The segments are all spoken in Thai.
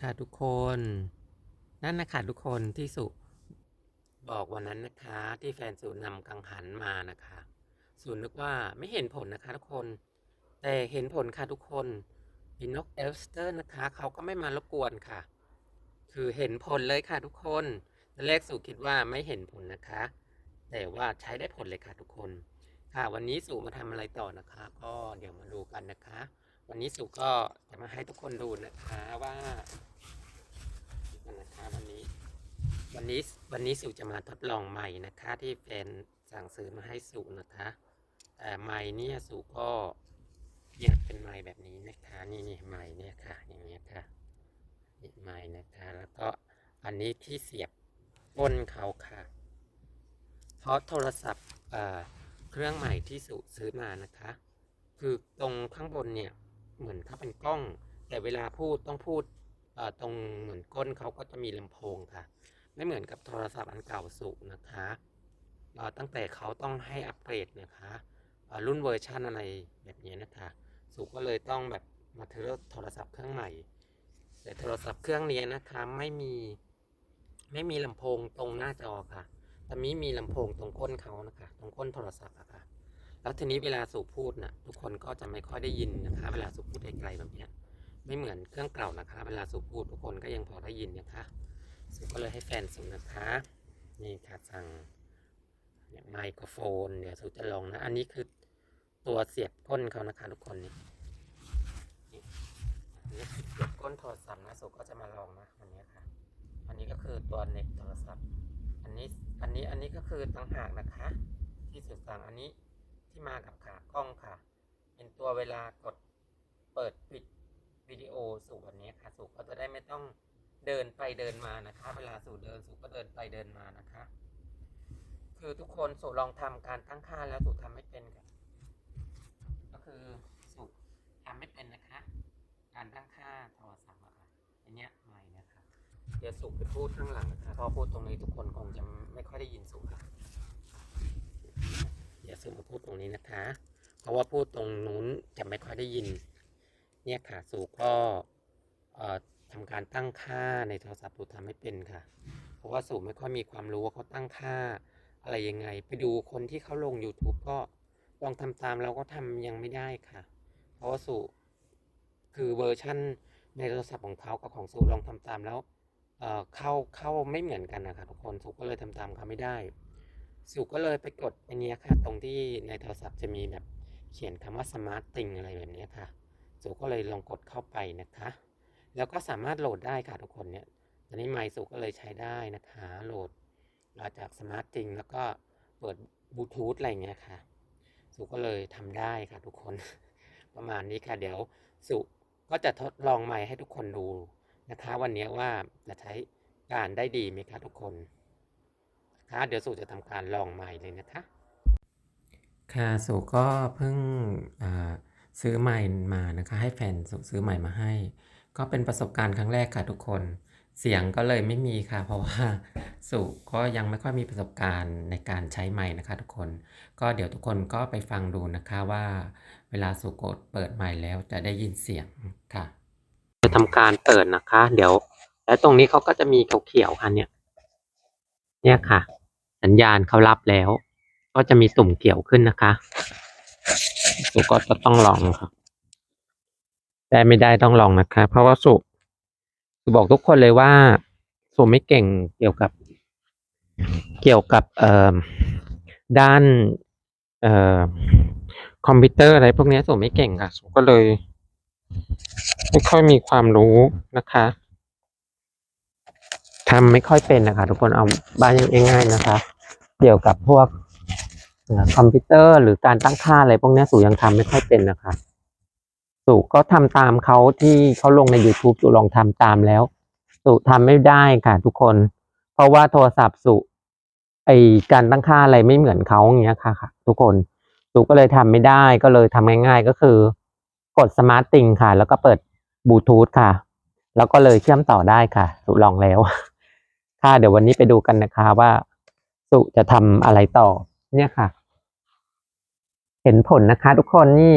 ค่ะทุกคน นั่นนะคะทุกคนที่สุบอกวันนั้นนะคะที่แฟนสุนำกังหันมานะคะสุนึกว่าไม่เห็นผลนะคะทุกคน แต่เห็นผลค่ะทุกคนมีนกเอลสเตอร์นะคะเขาก็ไม่มารบกวนค่ะ คือเห็นผลเลยค่ะทุกคนตอนแรกสุคิดว่าไม่เห็นผลนะคะ แต่ว่าใช้ได้ผลเลยค่ะทุกคน ค่ะวันนี้สุมาทำอะไรต่อนะคะ ก็เดี๋ยวมาดูกันนะคะ วันนี้สุก็จะมาให้ทุกคนดูนะคะว่านะคะวันนี้ วันนี้วันนี้สุจะมาทดลองใหม่นะคะ ที่แฟนสั่งซื้อมาให้สุนะคะ แต่ไม้เนี่ยสุก็เนี่ยเป็นไม้แบบนี้นะคะ นี่นี่ไม้เนี่ยค่ะ อย่างเงี้ยค่ะนี่ไม้นะคะ แล้วก็อันนี้ที่เสียบก้นเขาค่ะ เพราะโทรศัพท์เครื่องใหม่ที่สุซื้อมานะคะ คือตรงข้างบนเนี่ย เหมือนถ้าเป็นกล้อง แต่เวลาพูดต้องพูดตรงเหมือนก้นเขาก็จะมีลำโพงค่ะ ไม่เหมือนกับโทรศัพท์อันเก่าสุนะคะตั้งแต่เขาต้องให้อัปเกรดนะคะรุ่นเวอร์ชันอะไรแบบนี้นะคะ สุก็เลยต้องแบบมาเทอโทรศัพท์เครื่องใหม่ แต่โทรศัพท์เครื่องนี้นะคะไม่มีไม่มีลำโพงตรงหน้าจอค่ะแต่มีมีลำโพงตรงก้นเขานะคะ ตรงก้นโทรศัพท์อะค่ะ แล้วทีนี้เวลาสุพูดนะทุกคนก็จะไม่ค่อยได้ยินนะคะ เวลาสุพูดไกลๆแบบเนี้ยไม่เหมือนเครื่องเก่านะคะ เวลาสุพูดทุกคนก็ยังพอได้ยินนะคะสุก็เลยให้แฟนสุนะคะนี่ค่ะสั่งไมโครโฟน เดี๋ยวสุจะลองนะ อันนี้คือตัวเสียบก้นเขานะคะทุกคนนี่เสียบก้นโทรศัพท์นะสุก็จะมาลองนะอันนี้ค่ะ อันนี้ก็คือตัวเน็ตโทรศัพท์ อันนี้อันนี้อันนี้ก็คือต่างหากนะคะ ที่สุดสั่งอันนี้ ที่มากับขากล้องค่ะ เป็นตัวเวลากดเปิดปิดวิดีโอสู่วันนี้ค่ะ สู่ก็จะได้ไม่ต้องเดินไปเดินมานะคะ เวลาสู่เดินสู่ก็เดินไปเดินมานะคะ คือทุกคนสู่ลองทำการตั้งค่าแล้วสู่ทำไม่เป็นค่ะก็คือสู่ทำไม่เป็นนะคะ การตั้งค่าโทรศัพท์อะค่ะอันเนี้ยใหม่นะคะเดี๋ยวสุไปพูดข้างหลังนะคะพราะพูดตรงนี้ทุกคนคงจะไม่ค่อยได้ยินสุค่ะ เดี๋ยวสุมาพูดตรงนี้นะคะ เพราะว่าพูดตรงนู้นจะไม่ค่อยได้ยิน เนี่ยค่ะสุก็ทำการตั้งค่าในโทรศัพท์สุทำไม่เป็นค่ะ เพราะว่าสุไม่ค่อยมีความรู้ว่าเขาตั้งค่าอะไรยังไง ไปดูคนที่เขาลง YouTube ก็ลองทำตามเราก็ทำยังไม่ได้ค่ะ เพราะว่าสุคือเวอร์ชั่นในโทรศัพท์ของเขากับของสุลองทำตามแล้วเข้าเข้าไม่เหมือนกันนะคะทุกคนสุก็เลยทำตามเขาไม่ได้ สุก็เลยไปกดอันเนี้ยค่ะ ตรงที่ในโทรศัพท์จะมีแบบเขียนคำว่า smart thing อะไรแบบเนี้ยค่ะสุก็เลยลองกดเข้าไปนะคะ แล้วก็สามารถโหลดได้ค่ะทุกคนเนี่ยตอนนี้ไมค์สุก็เลยใช้ได้นะคะโหลดมาจาก smart thing แล้วก็เปิดบลูทูธอะไรเงี้ยค่ะ สุก็เลยทำได้ค่ะทุกคน ประมาณนี้ค่ะเดี๋ยวสุก็จะทดลองไมค์ให้ทุกคนดูนะคะ วันนี้ว่าจะใช้การได้ดีไหมคะทุกคน ค่ะเดี๋ยวสุจะทำการลองไมค์เลยนะคะ ค่ะสุก็เพิ่งอ่าซื้อไมค์มานะคะ ให้แฟนสุซื้อไมค์มาให้ ก็เป็นประสบการณ์ครั้งแรกค่ะทุกคน เสียงก็เลยไม่มีค่ะ เพราะว่าสุก็ยังไม่ค่อยมีประสบการณ์ในการใช้ไมค์นะคะ ทุกคน ก็เดี๋ยวทุกคนก็ไปฟังดูนะคะว่า เวลาสุกดเปิดไมค์แล้วจะได้ยินเสียงค่ะ จะทำการเปิดนะคะ เดี๋ยวแล้วตรงนี้เขาก็จะมีเขียวๆค่ะเนี่ย เนี่ยค่ะ สัญญาณเขารับแล้ว ก็จะมีตุ่มเขียวขึ้นนะคะสุก็จะต้องลองครับได้ไม่ได้ต้องลองนะคะ เพราะว่าสุสุบอกทุกคนเลยว่าสุไม่เก่งเกี่ยวกับ เกี่ยวกับเอ่อด้านเอ่อคอมพิวเตอร์อะไรพวกนี้สุไม่เก่งค่ะสุก็เลยไม่ค่อยมีความรู้นะคะทำไม่ค่อยเป็นนะคะ ทุกคนเอาบ้านง่ายๆนะคะ เกี่ยวกับพวกคอมพิวเตอร์ หรือการตั้งค่าอะไรพวกนี้สู่ยังทำไม่ค่อยเป็นนะคะสู่ก็ทำตามเขาที่เขาลงใน YouTube สู่ลองทำตามแล้ว สู่ทำไม่ได้ค่ะทุกคน เพราะว่าโทรศัพท์สู่ไอการตั้งค่าอะไรไม่เหมือนเขาอย่างเงี้ยค่ะค่ะ ทุกคนสู่ก็เลยทำไม่ได้ก็เลยทำง่าย ๆ ก็คือกดสมาร์ตติงค่ะ แล้วก็เปิดบลูทูธค่ะ แล้วก็เลยเชื่อมต่อได้ค่ะสุลองแล้ว ค่ะเดี๋ยววันนี้ไปดูกันนะคะว่า สุจะทำอะไรต่อ เนี่ยค่ะ เห็นผลนะคะ ทุกคนนี่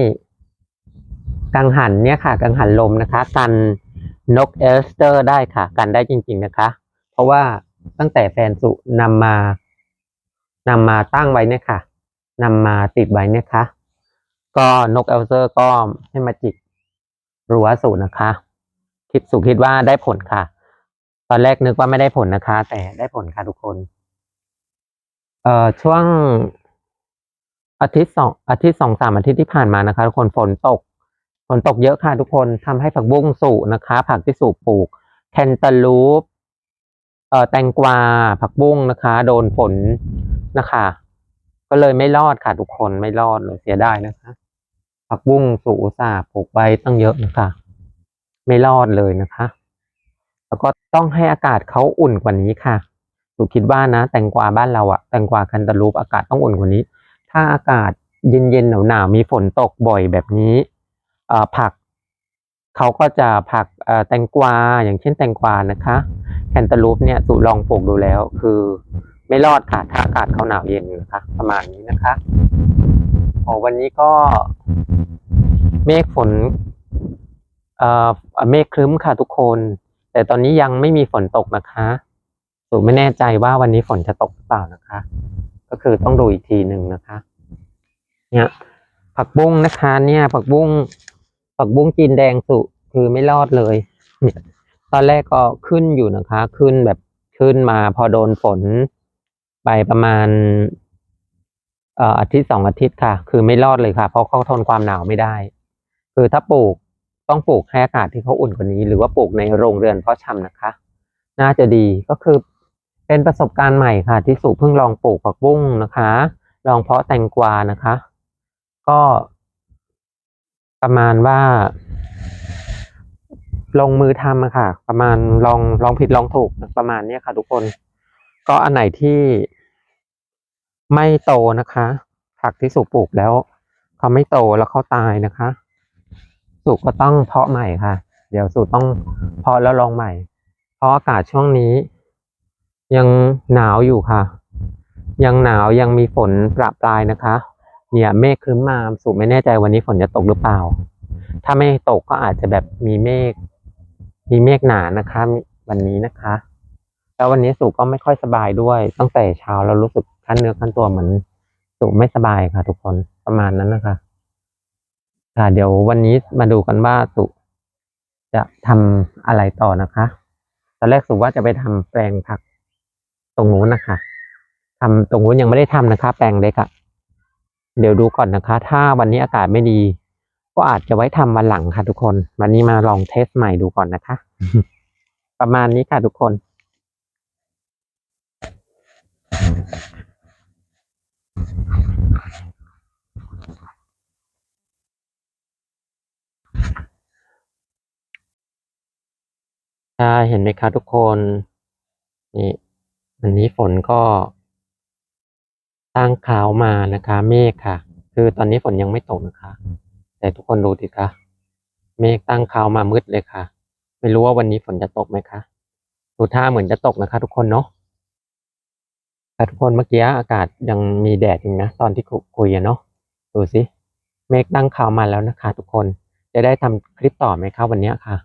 กังหันเนี่ยค่ะ กังหันลมนะคะ กันนกเอลสเตอร์ได้ค่ะ กันได้จริง ๆนะคะ เพราะว่าตั้งแต่แฟนสุนำมานำมาตั้งไว้เนี่ยค่ะนำมาติดไว้เนี่ยค่ะก็นกเอลสเตอร์ก็ให้มาจิกรั้วสุนะคะ คิดสุคิดว่าได้ผลค่ะ ตอนแรกนึกว่าไม่ได้ผลนะคะ แต่ได้ผลค่ะทุกคน เอ่อช่วงอาทิตย์สองอาทิตย์สองสามอาทิตย์ที่ผ่านมานะคะทุกคนฝนตกฝนตกเยอะค่ะทุกคนทำให้ผักบุ้งสุนะคะ ผักที่สุปลูกแคนตาลูปเอ่อแตงกวาผักบุ้งนะคะ โดนฝนนะคะ ก็เลยไม่รอดค่ะทุกคนไม่รอดเลยเสียดายนะคะ ผักบุ้งสุอุตสาห์ปลูกไว้ตั้งเยอะนะคะ ไม่รอดเลยนะคะ แล้วก็ต้องให้อากาศเขาอุ่นกว่านี้ค่ะ สุคิดว่านะ แตงกวาบ้านเราอะแตงกวาแคนตาลูปอากาศต้องอุ่นกว่านี้ ถ้าอากาศเย็นๆหนาวๆมีฝนตกบ่อยแบบนี้ผักเขาก็จะผักแตงกวาอย่างเช่นแตงกวานะคะแคนตาลูปเนี่ยสุลองปลูกดูแล้ว คือไม่รอดค่ะถ้าอากาศเขาหนาวเย็นนะคะประมาณนี้นะคะโอ้วันนี้ก็เมฆฝนเอ่อเมฆครึ้มค่ะทุกคน แต่ตอนนี้ยังไม่มีฝนตกนะคะ สุไม่แน่ใจว่าวันนี้ฝนจะตกหรือเปล่านะคะ ก็คือต้องดูอีกทีหนึ่งนะคะ เนี่ยผักบุ้งนะคะ เนี่ย ผักบุ้งผักบุ้งจีนแดงสุคือไม่รอดเลยเนี่ยตอนแรกก็ขึ้นอยู่นะคะ ขึ้นแบบขึ้นมาพอโดนฝนไปประมาณเอ่ออาทิตย์สองอาทิตย์ค่ะ คือไม่รอดเลยค่ะ เพราะเขาทนความหนาวไม่ได้ คือถ้าปลูกต้องปลูกให้อากาศที่เขาอุ่นกว่านี้ หรือว่าปลูกในโรงเรือนเพาะชำนะคะ น่าจะดีก็คือ เป็นประสบการณ์ใหม่ค่ะ ที่สุเพิ่งลองปลูกผักบุ้งนะคะ ลองเพาะแตงกวานะคะ ก็ ประมาณว่า ลงมือทำอะค่ะ ประมาณลองลองผิดลองถูกประมาณนี้ค่ะ ทุกคน ก็อันไหนที่ไม่โตนะคะ ผักที่สุปลูกแล้วเขาไม่โตแล้วเขาตายนะคะ สุก็ต้องเพาะใหม่ค่ะ เดี๋ยวสุต้องเพาะแล้วลองใหม่ เพราะอากาศช่วงนี้ ยังหนาวอยู่ค่ะ ยังหนาวยังมีฝนประปรายนะคะ เนี่ยเมฆครึ้มมาสุไม่แน่ใจวันนี้ฝนจะตกหรือเปล่า ถ้าไม่ตกก็อาจจะแบบมีเมฆมีเมฆหนานะคะวันนี้นะคะ แล้ววันนี้สุก็ไม่ค่อยสบายด้วย ตั้งแต่เช้าเรารู้สึกคันเนื้อคันตัวเหมือนสุไม่สบายค่ะ ทุกคนประมาณนั้นนะคะค่ะเดี๋ยววันนี้มาดูกันว่าสุจะทำอะไรต่อนะคะ ตอนแรกสุว่าจะไปทำแปลงผัก ตรงนู้นนะคะทำตรงนู้นยังไม่ได้ทำนะคะ แปลงเล็กอะเดี๋ยวดูก่อนนะคะ ถ้าวันนี้อากาศไม่ดี ก็อาจจะไว้ทำวันหลังค่ะทุกคน วันนี้มาลองเทสใหม่ดูก่อนนะคะ ประมาณนี้ค่ะทุกคนใช่เห็นไหมคะทุกคน นี่ วันนี้ฝนก็ตั้งขาวมานะคะ เมฆค่ะ คือตอนนี้ฝนยังไม่ตกนะคะ แต่ทุกคนดูดิคะเมฆตั้งขาวมามืดเลยค่ะ ไม่รู้ว่าวันนี้ฝนจะตกไหมคะดูท่าเหมือนจะตกนะคะ ทุกคนเนาะแต่ทุกคนเมื่อกี้อากาศยังมีแดดอยู่นะตอนที่คุยเนาะดูสิเมฆตั้งขาวมาแล้วนะคะ ทุกคนจะได้ทำคลิปต่อไหมคะวันนี้ค่ะ